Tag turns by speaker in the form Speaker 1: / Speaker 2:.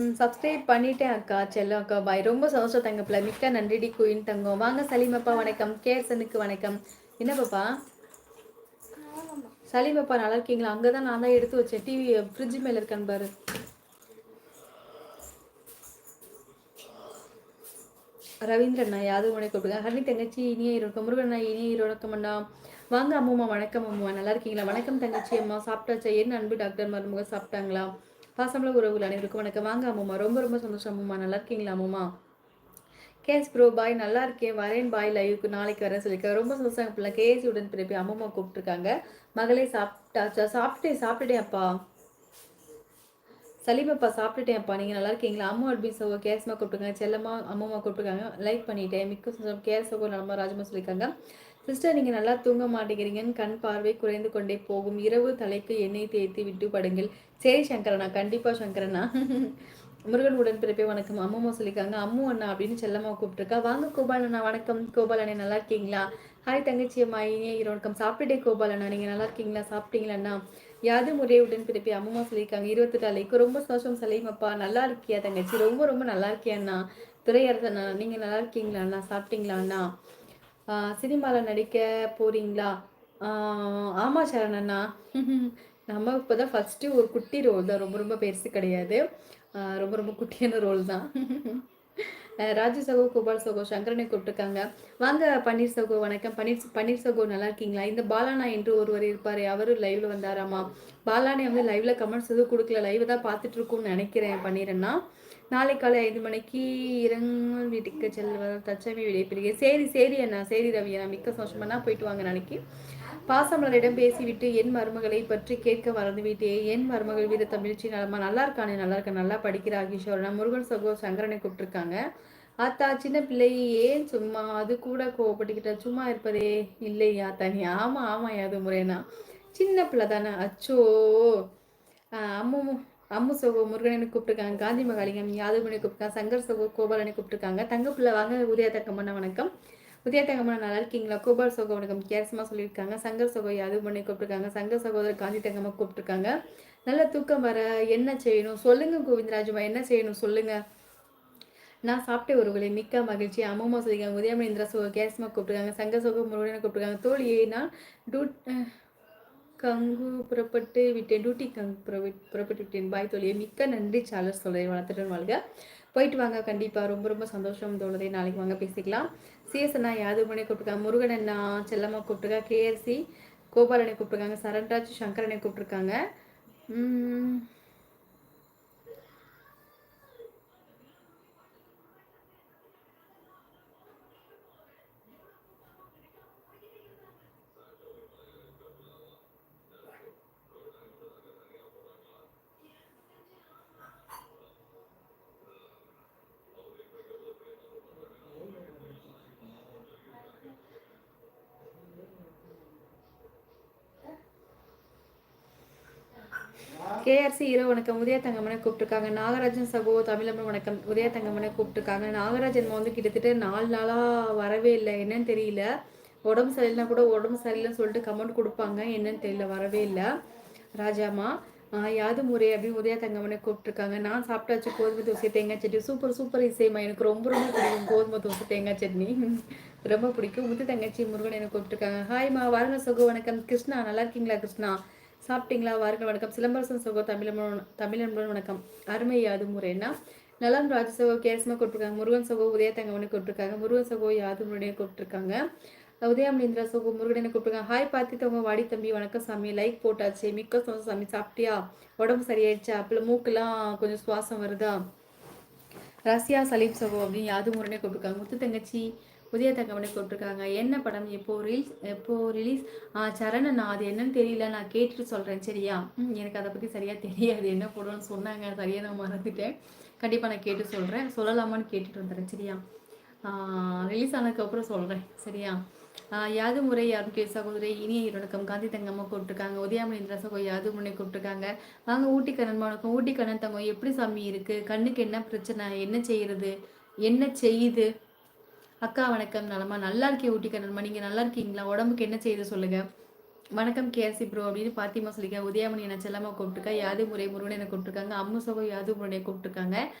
Speaker 1: Subscribe பண்ணிட்டேன் அக்கா செல்லம் அக்கா பாய் ரொம்ப சந்தோஷம் தங்கப்பில் மிக்க நன்றிடி குயின் தங்கம். வாங்க சலீமப்பா வணக்கம். கேசனுக்கு வணக்கம். என்ன பாப்பா? சலீமப்பா நல்லா இருக்கீங்களா? அங்கே தான் நான் தான் எடுத்து வச்சேன். டிவி ஃப்ரிட்ஜ் மேலே இருக்கேன் பாரு. ரவீந்திரண்ணா யாதவ் உனக்கு கூப்பிடுங்க. ஹனி தங்கச்சி இனிய இருக்கும் முருகண்ணா இனிய இரோக்கம் அண்ணா. வாங்க அம்மா வணக்கம் அம்மா. நல்லா இருக்கீங்களா? வணக்கம் தங்கச்சி அம்மா. சாப்பிட்டாச்சா? என்ன அன்பு டாக்டர் மருமக சாப்பிட்டாங்களா? பாசம்பள உறவுகள் அனைவருக்கும் வணக்கம். வாங்க அம்மா ரொம்ப ரொம்ப சந்தோஷம் அம்மா நல்லா இருக்கீங்களா அம்மா கேஸ் ப்ரோ பாய். நல்லா இருக்கேன். வரேன் பாய். லைவுக்கு நாளைக்கு வரேன் சொல்லியிருக்கேன் ரொம்ப சந்தோஷம். பிள்ளை கேஎஸ் உடன் பிறப்பி அம்மா கூப்பிட்டுருக்காங்க. மகளே சாப்பிட்டாச்சா? சாப்பிட்டேன் சாப்பிட்டுட்டேன் அப்பா. சலீமப்பா சாப்பிட்டுட்டேன் அப்பா. நீங்கள் நல்லா இருக்கீங்களா? அம்மா அட்பி சோகோ கேஸ்மா கூப்பிட்டுருக்காங்க. செல்லம்மா அம்மா கூப்பிட்டுருக்காங்க. லைக் பண்ணிட்டேன். மிக்க சந்தோஷம். கேஸ் சகோ நலமா ராஜமா சொல்லியிருக்காங்க. சிஸ்டர் நீங்கள் நல்லா தூங்க மாட்டேங்கிறீங்கன்னு கண் பார்வை குறைந்து கொண்டே போகும். இரவு தலைக்கு எண்ணெய் தேய்த்து விட்டு படுங்கள். சரி சங்கரண்ணா கண்டிப்பாக சங்கரண்ணா முருகன் உடன்பிறப்பே வணக்கம். அம்மா சொல்லியிருக்காங்க அம்மு அண்ணா அப்படின்னு செல்லம்மா கூப்பிட்டுருக்கா. வாங்க கோபால் அண்ணா வணக்கம். கோபால் அண்ணா நல்லா இருக்கீங்களா? ஹாய் தங்கச்சி அம்மா இனிய வணக்கம். சாப்பிட்டுட்டே கோபால் அண்ணா நீங்கள் நல்லா இருக்கீங்களா? சாப்பிட்டீங்களா யாது முறையே உடன்பிறப்பே அம்மா சொல்லியிருக்காங்க இருபத்தெட்டு அலைக்கு ரொம்ப சந்தோஷம் சலீமப்பா நல்லா இருக்கியா தங்கச்சி? ரொம்ப ரொம்ப நல்லா இருக்கியா அண்ணா? துறையரசண்ணா நீங்கள் நல்லா இருக்கீங்களா அண்ணா? சாப்பிட்டீங்களா அண்ணா? சினிமாவில் நடிக்க போகிறீங்களா ஆமாம் சரணண்ணா நம்ம இப்போ தான் ஃபஸ்ட்டு ஒரு குட்டி ரோல் தான். ரொம்ப ரொம்ப பெருசு கிடையாது. ரொம்ப ரொம்ப குட்டியான ரோல் தான். ராஜு சகோ கோபால் சகோ சங்கரனை கூப்பிட்டுருக்காங்க. வாங்க பன்னீர் சகோ வணக்கம். பன்னீர் பன்னீர் சகோ நல்லா இருக்கீங்களா? இந்த பாலானா என்று ஒருவர் இருப்பார் அவரும் லைவ்ல வந்தாராமா? பாலானே வந்து லைவ்ல கமெண்ட்ஸ் எதுவும் கொடுக்கல. லைவ் தான் பார்த்துட்டு இருக்கும்னு நினைக்கிறேன் பன்னீரன்னா நாளை காலை ஐந்து மணிக்கு இறங்கும் வீட்டுக்கு செல்வ தச்சமை விடைபெறுகிறேன். சரி சரி அண்ணா சரி ரவி அண்ணா மிக்க சந்தோஷமாண்ணா போயிட்டு வாங்க நாளைக்கு. பாசமலரிடம் பேசிவிட்டு என் மருமகளை பற்றி கேட்க மறந்து விட்டே என் மருமகள் வீர தமிழ்ச்சி நலமா? நல்லா இருக்கானே நல்லா இருக்க? நல்லா படிக்கிறா கிஷோரனா முருகன் சகோ சங்கரனை கூப்பிட்டுருக்காங்க. ஆத்தா சின்ன பிள்ளையே ஏன் சும்மா அது கூட கோவப்பட்டுக்கிட்ட சும்மா இருப்பதே இல்லையா தனி? ஆமா ஆமா யாது முறைனா. சின்ன பிள்ளை தானே. அச்சோ. அம்மு அம்மு சோகோ முருகனை கூப்பிட்டுருக்காங்க. காந்தி மகாலிங்கம் யாதவனை கூப்பிட்டுருக்காங்க. சங்கர் சோகோ கோபாலனை கூப்பிட்டுருக்காங்க. தங்கப்பிள்ளை வாங்க உதய தக்கம்மண்ண வணக்கம். உதய தங்கம்மண்ண நல்லா இருக்கீங்களா? கோபால் சோகோ வணக்கம். கேரசமாக சொல்லியிருக்காங்க. சங்கர் சோகோ யாதவனை கூப்பிட்டுருக்காங்க. சங்கர் சகோதரர் காந்தி தங்கம்மா கூப்பிட்டுருக்காங்க. நல்ல தூக்கம் வர என்ன செய்யணும்? சொல்லுங்க கோவிந்தராஜுமா என்ன செய்யணும்? சொல்லுங்கள் நான் சாப்பிட்ட ஒருவர்களை மிக்க மகிழ்ச்சி. அம்மம்மா சொல்லியிருக்காங்க உதயமணிந்திரா சோ கேஸ்மா கூப்பிட்டுருக்காங்க சங்க சோக முருகனை கூப்பிட்டுருக்காங்க. தோழியை நான் டூட் கங்கு புறப்பட்டு விட்டேன். டியூட்டி கங்கு புறப்பட்டு விட்டேன். பாய் தோழியை மிக்க நன்றி. சாலர் சொல்கிறேன் வளர்த்துட்டு வாழ்க. போயிட்டு வாங்க கண்டிப்பாக ரொம்ப ரொம்ப சந்தோஷம் தோணுதே நாளைக்கு வாங்க பேசிக்கலாம். சிஎஸ் அண்ணா யாதவ் மணி கூப்பிட்டுருக்காங்க. முருகன் அண்ணா செல்லம்மா கூப்பிட்டுருக்கா. கேஎஸ்சி கோபாலனை கூப்பிட்டுருக்காங்க. சரண்ராஜ் சங்கரனை கூப்பிட்டுருக்காங்க. கேஆர்சி ஹீரோ வணக்கம். உதய தங்கமனை கூப்பிட்டுருக்காங்க. நாகராஜன் சகோ தமிழம்மன் வணக்கம். உதய தங்கமனை கூப்பிட்டுருக்காங்க. நாகராஜன் வந்து கிட்டத்தட்ட நாலு நாளாக வரவே இல்லை. என்னன்னு தெரியல. உடம்பு சரியில்லைனா கூட உடம்பு சரியில்லைன்னு சொல்லிட்டு கமெண்ட் கொடுப்பாங்க. என்னன்னு தெரியல. வரவே இல்லை. ராஜாமா யாது முறை அப்படின்னு உதய தங்கமனை கூப்பிட்டுருக்காங்க. நான் சாப்பிட்டாச்சு கோதுமை தோசை தேங்காய் சட்னி. சூப்பர் சூப்பர் இசைமா எனக்கு ரொம்ப ரொம்ப பிடிக்கும் கோதுமை தோசை தேங்காய் சட்னி. ரொம்ப பிடிக்கும். முத்து தங்கச்சி முருகன் எனக்கு கூப்பிட்டுருக்காங்க. ஹாய்மா வாருங்க சகோ வணக்கம். கிருஷ்ணா நல்லா இருக்கீங்களா கிருஷ்ணா? சாப்பிட்டீங்களா? வாருங்கள் வணக்கம். சிலம்பரசன் சகோ தமிழன் தமிழன்புடன் வணக்கம். அருமை யாது முறைன்னா நலம் ராஜ சகோ கேசமா கொடுத்துருக்காங்க முருகன் சகோ உதய தங்கவனை முருகன் சகோ யாது முறையை கொடுத்துருக்காங்க உதயாமலேந்திரா சகோ முருகனை கூப்பிட்டுருக்காங்க. ஹாய் பார்த்து தவங்க வாடி தம்பி வணக்கம் சாமி. லைக் போட்டாச்சு. மிக்க சந்தோஷம் சாமி. சாப்பிட்டியா? உடம்பு சரியாயிடுச்சா? அப்பல மூக்கெல்லாம் கொஞ்சம் சுவாசம் வருதா? ரஷ்யா சலீம் சகோ அப்படின்னு யாது முறையை கூப்பிட்டுருக்காங்க. முத்து தங்கச்சி புதிய தகவலை போட்டிருக்காங்க என்ன படம்? எப்போ ரிலீஸ் எப்போ ரிலீஸ் சரண் நான் அது என்னன்னு தெரியல. நான் கேட்டுட்டு சொல்கிறேன் சரியா? எனக்கு அதை பற்றி சரியாக தெரியாது. என்ன போடணும்னு சொன்னாங்க. சரியாக நான் மறந்துட்டேன். கண்டிப்பாக நான் கேட்டு சொல்கிறேன் சொல்லலாமான்னு கேட்டுட்டு வந்துடுறேன். சரியா? ரிலீஸ் ஆனதுக்கப்புறம் சொல்கிறேன் சரியா? யாது முறை யாரும் கே சகோதரி இனிய இரணுக்கம் காந்தி தங்கம்மா கூப்பிட்டுருக்காங்க. உதயாமலேந்திர சகோ யாது முறை கூப்பிட்டுருக்காங்க. வாங்க ஊட்டி கண்ணன் வணக்கம் ஊட்டி கண்ணன் தங்கம் எப்படி சாமி இருக்குது கண்ணுக்கு என்ன பிரச்சனை? என்ன செய்யறது? என்ன செய்யுது? அக்கா வணக்கம். நலமா? நல்லா இருக்கே ஊட்டிக்க நலமா நீங்கள் நல்லா இருக்கீங்களா? உடம்புக்கு என்ன செய்து சொல்லுங்கள் வணக்கம் கேஆர்சி ப்ரோ அப்படின்னு பாத்திமா சொல்லிக்க உதயமணி என்ன செல்லமா கூப்பிட்டுருக்கா. யாது முறை முருகன் என்ன கூப்பிட்டுருக்காங்க. அம்மு சோகம் யாது முருகனை கூப்பிட்டுருக்காங்க.